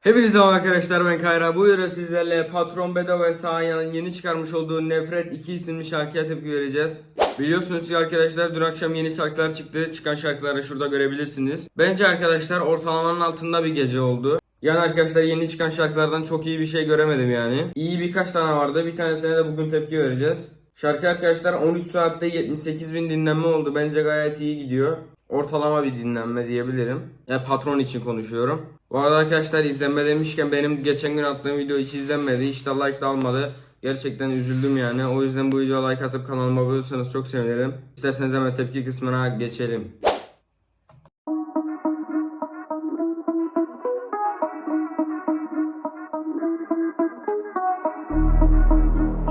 Hepinize merhaba arkadaşlar ben Kayra. Bu videoda sizlerle Patron Bedo ve yeni çıkarmış olduğu Nefret 2 isimli şarkıya tepki vereceğiz. Biliyorsunuz ki arkadaşlar dün akşam yeni şarkılar çıktı. Çıkan şarkıları şurada görebilirsiniz. Bence arkadaşlar ortalamanın altında bir gece oldu. Yani arkadaşlar yeni çıkan şarkılardan çok iyi bir şey göremedim yani. İyi birkaç tane vardı. Bir tanesine de bugün tepki vereceğiz. Şarkı arkadaşlar 13 saatte 78 bin dinlenme oldu. Bence gayet iyi gidiyor. Ortalama bir dinlenme diyebilirim. Yani patron için konuşuyorum. Bu arada arkadaşlar izlenme demişken benim geçen gün attığım video hiç izlenmedi. Hiç de like de almadı. Gerçekten üzüldüm yani. O yüzden bu videoya like atıp kanalıma abone olursanız çok sevinirim. İsterseniz hemen tepki kısmına geçelim.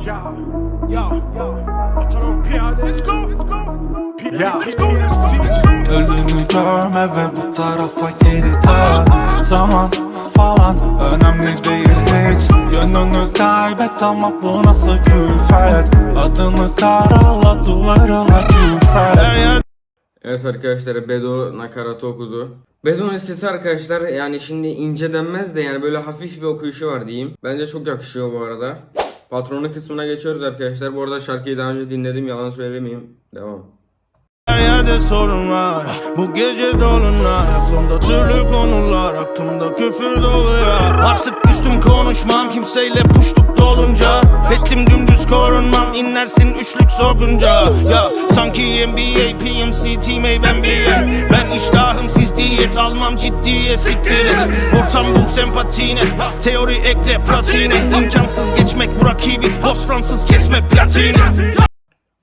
Ya, ya, ya. Otonom piyade. Let's go, let's go. Ya, let's go, let's go. Ölümü görme ve bu tarafa geri dön Zaman falan önemli değil hiç Yönünü kaybet ama bu nasıl külfet Adını karala duvarına külfet Evet arkadaşlar Bedo nakaratı okudu. Bedo'nun sesi arkadaşlar yani şimdi ince denmez de yani böyle hafif bir okuyuşu var diyeyim. Bence çok yakışıyor bu arada. Patronu kısmına geçiyoruz arkadaşlar. Bu arada şarkıyı daha önce dinledim yalan söylemeyeyim. Devam. Yerde sorun Bu gece dolunay Aklımda türlü konular Hakkımda küfür dolu ya Artık küstüm konuşmam Kimseyle puştuk dolunca. Ettim dümdüz korunmam İnlersin üçlük sokunca. Ya sanki NBA PMC Team NBA Ben iştahım siz diyet Almam ciddiye siktir et Ortam bul sempatine Teori ekle pratiğine İmkansız geçmek bu rakibi Los Fransız kesme platini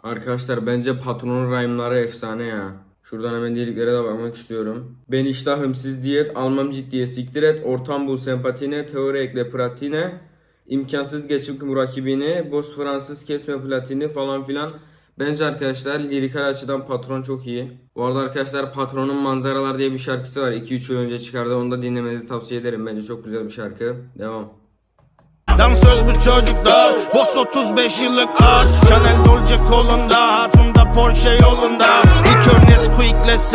Arkadaşlar bence patronun rhyme'ları efsane ya. Şuradan hemen diyaliklere de bakmak istiyorum. Ben iştahım siz diyet, almam ciddiye siktir et, ortam bul sempatine, teori ekle pratiğine, imkansız geçim rakibini, boz Fransız kesme platini falan filan. Bence arkadaşlar lirikal açıdan patron çok iyi. Bu arada arkadaşlar patronun manzaralar diye bir şarkısı var. 2-3 yıl önce çıkardı. Onu da dinlemenizi tavsiye ederim. Bence çok güzel bir şarkı. Devam. Dansöz bu çocuklar Boss 35 yıllık aşk Chanel Dolce kolunda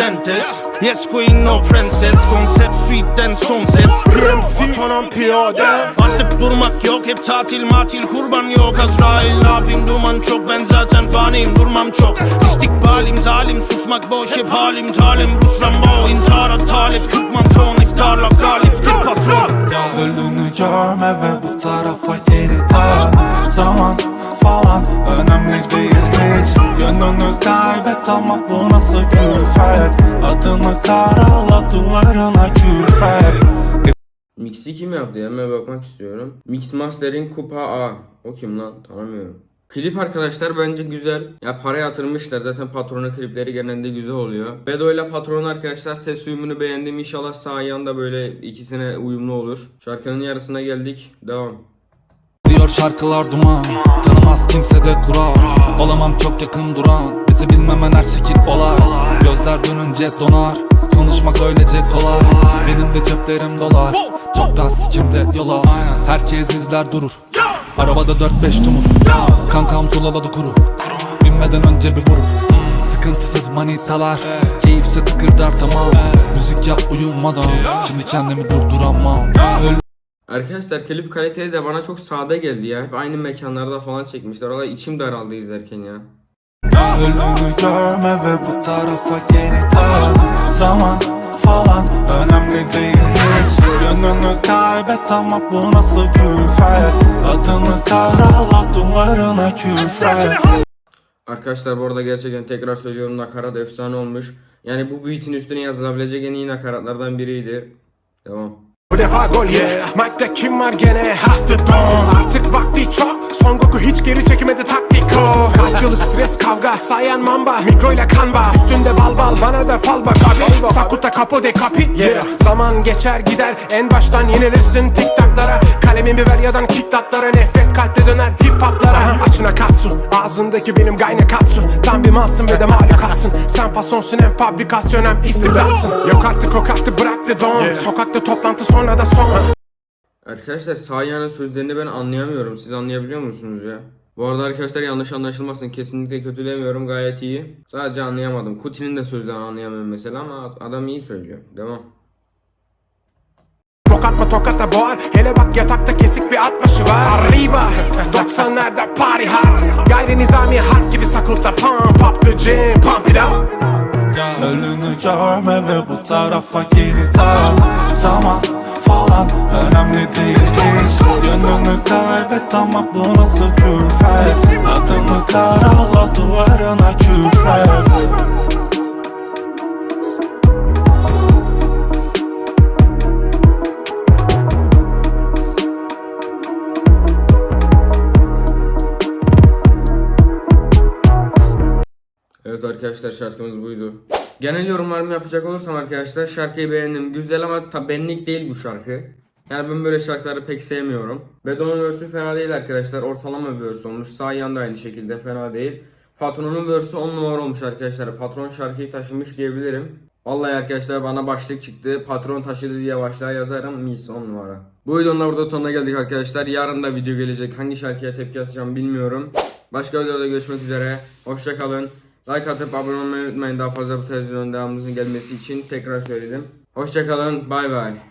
Sentes Yes queen no princess. Konsept suite'den son ses PMC. Otonom piyade. Artık durmak yok hep tatil matil. Kurban yok Azrail abim duman çok ben zaten faniyim. Durmam çok. İstikbalim zalim susmak boş hep halim. Talim Rus Rambo intihara talip. Kürt manton iftarla galiptir patron. Ölümü görme ve bu tarafa geri dön. Zaman falan önemli değil hiç Yönünü kaybet ama bu nasıl külfet Adını karala duvarına külfet Mix'i kim yaptı ya? Hemen bakmak istiyorum. Mix Master'in Kupa A. O kim lan? Tanımıyorum. Klip arkadaşlar bence güzel. Ya para yatırmışlar. Zaten patronun klipleri genelde güzel oluyor. Bedo ile patron arkadaşlar ses uyumunu beğendim. İnşallah sağ da böyle ikisine uyumlu olur. Şarkının yarısına geldik. Devam. Şarkılar duman. Tanımaz kimse de kural. Olamam çok yakın duran. Bizi bilmemen her şekil olay. Gözler dönünce donar. Konuşmak öylece kolay. Benim de ceplerim dolar. Çok daha sikimde yola. Herkes izler durur. Arabada 4-5 tumur. Kankam sulaladı kuru. Binmeden önce bir vurur. Sıkıntısız manitalar. Keyifse tıkırdar tamam. Müzik yap uyumadan. Şimdi kendimi durduramam. Öl Arkadaşlar klip kaliteli de bana çok sade geldi ya. Hep Aynı mekanlarda falan çekmişler. Valla içim daraldı izlerken ya. Ölümü görme ve bu tarafa geri dön Zaman falan önemli değil hiç Yönünü kaybet ama bu nasıl külfet Adını karala duvarına külfet Arkadaşlar bu arada gerçekten tekrar söylüyorum nakarat efsane olmuş. Yani bu beat'in üstüne yazılabilecek en iyi nakaratlardan biriydi. Devam. Defa gol ye. Mike'da kim var gene? Hattı don. Artık vakti çok. Son Goku hiç geri çekemedi taktiko. Kaç yıl stres kavga sayan mamba. Mikroyla kanba. Üstünde bal bal bana da fal bak abi. Sakuta kapo de kapi. Yeah. Zaman geçer gider. En baştan yenilirsin tik Kalemimi ver yadan kick tatlara. Nefret kalple döner hip hoplara. Açına katsu. Ağzındaki benim gayne katsu. Tam bir malsın ve de mahlukatsın. Sen fasonsun hem fabrikasyon hem istikrarsın. Yok artık o kartı bıraktı don. Sokakta toplantı sonra da son. Arkadaşlar Sayan'ın sözlerini ben anlayamıyorum. Siz anlayabiliyor musunuz ya? Bu arada arkadaşlar yanlış anlaşılmasın. Kesinlikle kötülemiyorum. Gayet iyi. Sadece anlayamadım. Kuti'nin de sözlerini anlayamıyorum mesela ama adam iyi söylüyor. Devam. Tokata boğar. Hele bak yatakta kesik bir at var. Arriba 90'larda party hard. Gayri nizami harp gibi sakulta. Pump up the gym pump it up. Önünü görme ve bu tarafa geri dön Zaman falan önemli değil. Hiç Yönünü kaybet ama bu nasıl külfet Adını karala duvarına küfret arkadaşlar şarkımız buydu. Genel yorumlarımı yapacak olursam arkadaşlar şarkıyı beğendim. Güzel ama ta benlik değil bu şarkı. Yani ben böyle şarkıları pek sevmiyorum. Bedo'nun versi fena değil arkadaşlar. Ortalama bir versi olmuş. Sağ yan da aynı şekilde fena değil. Patronun versi 10 numara olmuş arkadaşlar. Patron şarkıyı taşımış diyebilirim. Vallahi arkadaşlar bana başlık çıktı. Patron taşıdı diye başlığa yazarım. Mis 10 numara. Bu videonun da burada sonuna geldik arkadaşlar. Yarın da video gelecek. Hangi şarkıya tepki atacağım bilmiyorum. Başka videoda görüşmek üzere. Hoşçakalın. Like atıp abone olmayı unutmayın. Daha fazla bu tarz videonun gelmesi için tekrar söyledim. Hoşçakalın. Bay bay.